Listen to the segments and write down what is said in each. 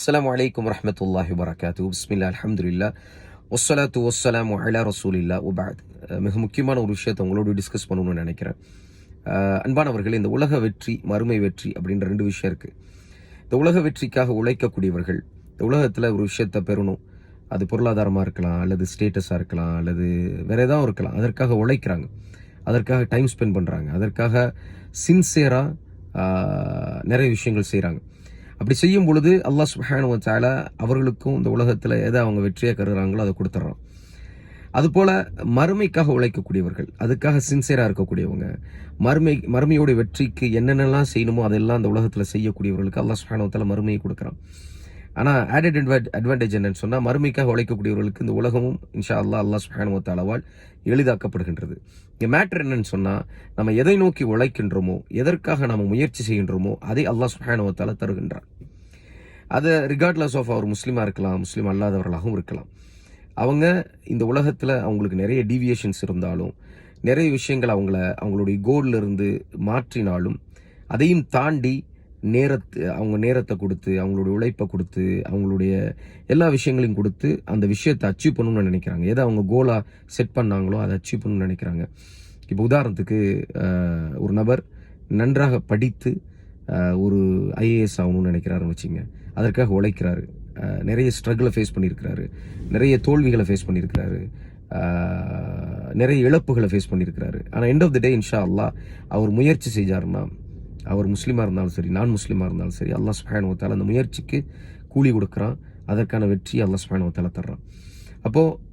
அஸ்லாம் வலைக்கம் வரமத்துல்லாஹி வரகாத்து பிஸ்மில்லா அலமதுல்லா ஒஸ்ஸலாத்து ஒஸ்ஸலாமு அலா ரசூலில்லா உபாத் மிக முக்கியமான ஒரு விஷயத்தை உங்களோட டிஸ்கஸ் பண்ணணும்னு நினைக்கிறேன். அன்பானவர்கள் இந்த உலக வெற்றி மறுமை வெற்றி அப்படின்ற ரெண்டு விஷயம் இருக்குது இந்த உலக வெற்றிக்காக உழைக்கக்கூடியவர்கள் இந்த உலகத்தில் ஒரு விஷயத்தை பெறணும். அது பொருளாதாரமாக இருக்கலாம் அல்லது ஸ்டேட்டஸாக இருக்கலாம் அல்லது வேறு ஏதாவது இருக்கலாம். அதற்காக உழைக்கிறாங்க. அதற்காக டைம் ஸ்பெண்ட் பண்ணுறாங்க அதற்காக சின்சியராக நிறைய விஷயங்கள் செய்கிறாங்க அப்படி செய்யும் பொழுது அல்லாஹ் சுப்ஹானஹு சாலா அவர்களுக்கும் இந்த உலகத்தில் எதை அவங்க வெற்றியாக கருகிறாங்களோ அதை கொடுத்துட்றோம் அதுபோல மறுமைக்காக உழைக்கக்கூடியவர்கள் அதுக்காக சின்சியராக இருக்கக்கூடியவங்க மறுமை மறுமையோட வெற்றிக்கு என்னென்னலாம் செய்யணுமோ அதெல்லாம் அந்த உலகத்தில் செய்யக்கூடியவர்களுக்கு அல்லாஹ் சுப்ஹானஹு மறுமையை கொடுக்குறான். ஆனால் ஆடட் அட்வான்டேஜ் என்னன்னு சொன்னால் மறுமைக்காக உழைக்கக்கூடியவர்களுக்கு இந்த உலகமும் இன்ஷா அல்லாஹ் அல்லாஹ் சுப்ஹானஹு அளவால் எளிதாக்கப்படுகின்றது. இங்கே மேட்ரு என்னன்னு சொன்னால் நம்ம எதை நோக்கி உழைக்கின்றோமோ எதற்காக நம்ம முயற்சி செய்கின்றோமோ அதை அல்லாஹ் சுப்ஹானஹு தருகின்றான். அது ரிகார்ட்லஸ் ஆஃப் அவர் முஸ்லீமாக இருக்கலாம் முஸ்லீம் அல்லாதவர்களாகவும் இருக்கலாம். அவங்க இந்த உலகத்தில் அவங்களுக்கு நிறைய டீவியேஷன்ஸ் இருந்தாலும் நிறைய விஷயங்கள் அவங்கள அவங்களுடைய கோல்ல இருந்து மாற்றினாலும் அதையும் தாண்டி நேரத்து அவங்க நேரத்தை கொடுத்து அவங்களுடைய உழைப்பை கொடுத்து அவங்களுடைய எல்லா விஷயங்களையும் கொடுத்து அந்த விஷயத்தை அச்சீவ் பண்ணணும்னு நினைக்கிறாங்க. எதை அவங்க கோலாக செட் பண்ணாங்களோ அதை அச்சீவ் பண்ணணும்னு நினைக்கிறாங்க. இப்போ உதாரணத்துக்கு ஒரு நபர் நன்றாக படித்து ஒரு ஐஏஎஸ் ஆகணும்னு நினைக்கிறாருன்னு வச்சுங்க அதற்காக உழைக்கிறாரு. நிறைய ஸ்ட்ரகிளை ஃபேஸ் பண்ணியிருக்கிறாரு. நிறைய தோல்விகளை ஃபேஸ் பண்ணியிருக்கிறாரு. நிறைய இழப்புகளை ஃபேஸ் பண்ணியிருக்கிறாரு. ஆனால் எண்ட் ஆஃப் த டே இன்ஷா அல்லாஹ் அவர் முயற்சி செஞ்சாருன்னா அவர் முஸ்லீமாக இருந்தாலும் சரி நான் முஸ்லீமாக இருந்தாலும் சரி அல்லாஹ் சுப்ஹானஹு தலை அந்த முயற்சிக்கு கூலி கொடுக்குறான். அதற்கான வெற்றி அல்லாஹ் சுப்ஹானஹு தலை தர்றான். அப்போது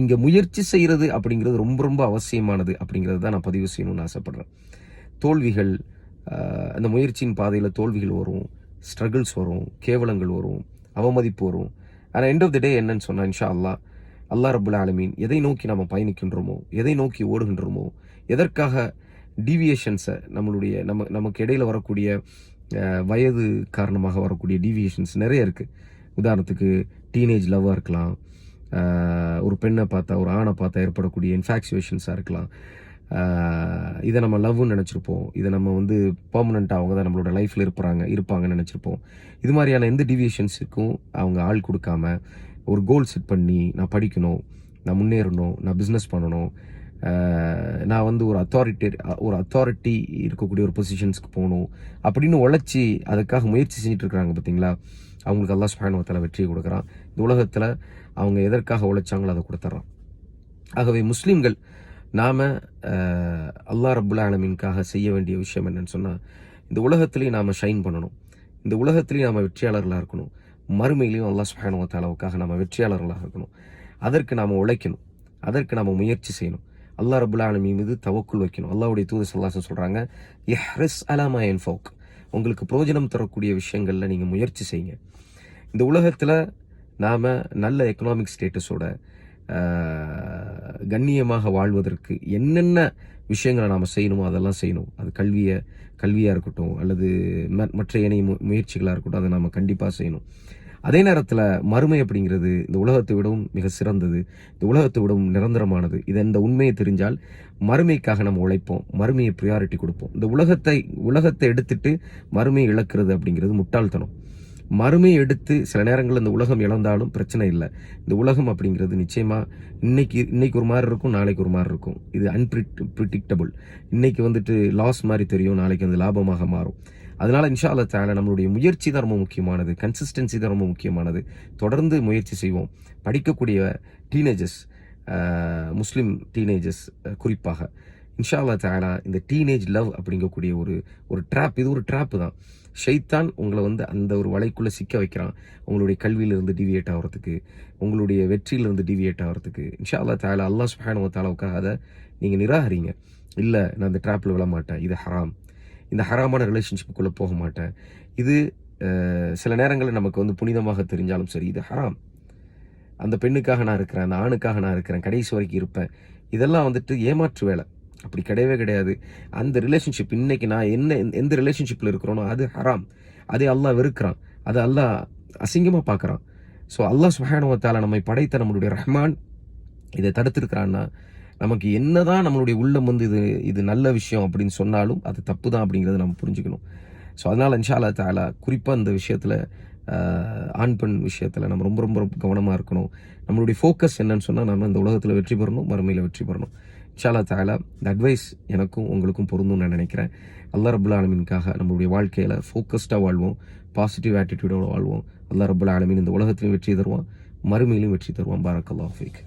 இங்கே முயற்சி செய்கிறது அப்படிங்கிறது ரொம்ப ரொம்ப அவசியமானது அப்படிங்கிறது தான் நான் பதிவு செய்யணும்னு ஆசைப்பட்றேன். தோல்விகள் அந்த முயற்சியின் பாதையில் தோல்விகள் வரும் ஸ்ட்ரகிள்ஸ் வரும் கேவலங்கள் வரும் அவமதிப்பு வரும். ஆனால் எண்ட் ஆஃப் த டே என்னன்னு சொன்னால் இன்ஷா அல்லாஹ் அல்லா ரபுல் ஆலமீன் எதை நோக்கி நம்ம பயணிக்கின்றோமோ எதை நோக்கி ஓடுகின்றோமோ எதற்காக டீவியேஷன்ஸை நம்மளுடைய நம்ம நமக்கு இடையில் வரக்கூடிய வயது காரணமாக வரக்கூடிய டீவியேஷன்ஸ் நிறைய இருக்குது உதாரணத்துக்கு டீனேஜ் லவ்வாக இருக்கலாம். ஒரு பெண்ணை பார்த்தா ஒரு ஆணை பார்த்தா ஏற்படக்கூடிய இன்ஃபாக்சுவேஷன்ஸாக இருக்கலாம். இதை நம்ம லவ்னு நினச்சிருப்போம். இதை நம்ம வந்து பர்மனெண்ட்டாக அவங்க தான் நம்மளோட லைஃப்பில் இருப்பாங்க இருப்பாங்கன்னு நினச்சிருப்போம். இது மாதிரியான எந்த டிவியேஷன்ஸுக்கும் அவங்க ஆள் கொடுக்காம ஒரு கோல் செட் பண்ணி நான் படிக்கணும் நான் முன்னேறணும் நான் பிஸ்னஸ் பண்ணணும் நான் வந்து ஒரு அத்தாரிட்டி ஒரு அத்தாரிட்டி இருக்கக்கூடிய ஒரு பொசிஷன்ஸ்க்கு போகணும் அப்படின்னு உழைச்சி அதுக்காக முயற்சி செஞ்சுட்டு இருக்கிறாங்க பார்த்தீங்களா? அவங்களுக்கு எல்லாம் சுப்ஹானஹு வெற்றியை கொடுக்குறான். இந்த உலகத்தில் அவங்க எதற்காக உழைச்சாங்களோ அதை கொடுத்துட்றான். ஆகவே முஸ்லீம்கள் நாம் அல்லா ரபுல்லா ஆலமீனுக்காக செய்ய வேண்டிய விஷயம் என்னன்னு சொன்னால் இந்த உலகத்துலேயும் நாம் ஷைன் பண்ணணும். இந்த உலகத்துலேயும் நாம் வெற்றியாளர்களாக இருக்கணும். மறுமையிலையும் அல்லா சுப்ஹானஹு நம்ம வெற்றியாளர்களாக இருக்கணும். அதற்கு நாம் உழைக்கணும். அதற்கு நாம் முயற்சி செய்யணும். அல்லா ரபுல் ஆலமீன் மீது தவக்குள் வைக்கணும். அல்லாவுடைய தூது சல்லாசம் சொல்கிறாங்க இஹ்ரிஸ் அலாமா என் ஃபோக் உங்களுக்கு பிரோஜனம் தரக்கூடிய விஷயங்களில் நீங்கள் முயற்சி செய்யுங்க. இந்த உலகத்தில் நாம் நல்ல எக்கனாமிக் ஸ்டேட்டஸோட கண்ணியமாக வாழ்வதற்கு என்னென்ன விஷயங்களை நாம் செய்யணுமோ அதெல்லாம் செய்யணும். அது கல்வியை கல்வியாக இருக்கட்டும் அல்லது ம- மற்ற இணைய முயற்சிகளாக இருக்கட்டும் அதை நாம் கண்டிப்பாக செய்யணும். அதே நேரத்தில் மறுமை அப்படிங்கிறது இந்த உலகத்தை விடவும் மிக சிறந்தது. இந்த உலகத்தை விடவும் நிரந்தரமானது. இது இந்த உண்மையை தெரிஞ்சால் மறுமைக்காக நம்ம உழைப்போம். மறுமையை ப்ரியாரிட்டி கொடுப்போம். இந்த உலகத்தை உலகத்தை எடுத்துட்டு மறுமையை இழக்கிறது அப்படிங்கிறது முட்டாள்தனம். மறுமையை எடுத்து சில நேரங்களில் இந்த உலகம் இழந்தாலும் பிரச்சனை இல்லை. இந்த உலகம் அப்படிங்கிறது நிச்சயமாக இன்னைக்கு இன்னைக்கு ஒரு மாதிரி இருக்கும் நாளைக்கு ஒரு மாதிரி இருக்கும். இது அன்பிரிட் ப்ரிடிக்டபுள் இன்னைக்கு வந்துட்டு லாஸ் மாதிரி தெரியும் நாளைக்கு அது லாபமாக மாறும். அதனால் இன்ஷா அல்லா தால நம்மளுடைய முயற்சி தான் ரொம்ப முக்கியமானது. கன்சிஸ்டன்சி தான் ரொம்ப முக்கியமானது. தொடர்ந்து முயற்சி செய்வோம். படிக்கக்கூடிய டீனேஜர்ஸ் முஸ்லீம் டீனேஜர்ஸ் குறிப்பாக. இன்ஷா அல்லா தாலா இந்த டீனேஜ் லவ் அப்படிங்கக்கூடிய ஒரு ஒரு ட்ராப் இது ஒரு ட்ராப்பு தான். ஷைத்தான் உங்களை வந்து அந்த ஒரு வலைக்குள்ளே சிக்க வைக்கிறான். உங்களுடைய கல்வியிலிருந்து டிவியேட் ஆகிறதுக்கு உங்களுடைய வெற்றியிலிருந்து டிவியேட் ஆகிறதுக்கு இன்ஷா அல்லா தாலா அல்லாஹ் சுஹானுவ தாலாவுக்காக அதை நீங்கள் நிராகரிங்க. இல்லை நான் அந்த ட்ராப்பில் விழ மாட்டேன். இது ஹராம். இந்த ஹராமான ரிலேஷன்ஷிப்புக்குள்ளே போக மாட்டேன். இது சில நேரங்களில் நமக்கு வந்து புனிதமாக தெரிஞ்சாலும் சரி இது ஹராம். அந்த பெண்ணுக்காக நான் இருக்கிறேன் அந்த ஆணுக்காக நான் இருக்கிறேன் கடைசி வரைக்கும் இருப்பேன். இதெல்லாம் வந்துட்டு ஏமாற்று வேலை. அப்படி கிடையவே கிடையாது. அந்த ரிலேஷன்ஷிப் இன்னைக்கு நான் என்ன எந்த- எந்த ரிலேஷன்ஷிப்பில் இருக்கிறோனோ அது ஹராம். அதே அல்லாஹ் வெறுக்கிறான். அதை அல்லாஹ் அசிங்கமாக பார்க்குறான் ஸோ அல்லாஹ் சுஹானுவத்தால் நம்மை படைத்த நம்மளுடைய ரஹ்மான் இதை தடுத்திருக்கிறான்னா நமக்கு என்னதான் நம்மளுடைய உள்ளம் வந்து இது இது நல்ல விஷயம் அப்படின்னு சொன்னாலும் அது தப்பு தான் அப்படிங்கிறத நம்ம புரிஞ்சுக்கணும். ஸோ அதனால் இன்ஷாலா தாலா குறிப்பாக இந்த விஷயத்தில் ஆண் பெண் விஷயத்தில் நம்ம ரொம்ப ரொம்ப கவனமாக இருக்கணும். நம்மளுடைய ஃபோக்கஸ் என்னன்னு சொன்னால் நம்ம இந்த உலகத்தில் வெற்றி பெறணும் மறுமையில் வெற்றி பெறணும். இன்ஷாலா தாலா இந்த அட்வைஸ் எனக்கும் உங்களுக்கும் பொருந்தும் நான் நினைக்கிறேன். அல்லா ரபுல் ஆலமீனுக்காக நம்மளுடைய வாழ்க்கையில் ஃபோக்கஸ்டாக வாழ்வோம். பாசிட்டிவ் ஆட்டிடியூடோட வாழ்வோம். அல்லா ரபுல் ஆலமீன் இந்த உலகத்திலையும் வெற்றி தருவான் மறுமையிலும் வெற்றி தருவான். பாரக்கல்லாஹ் ஃபீக்.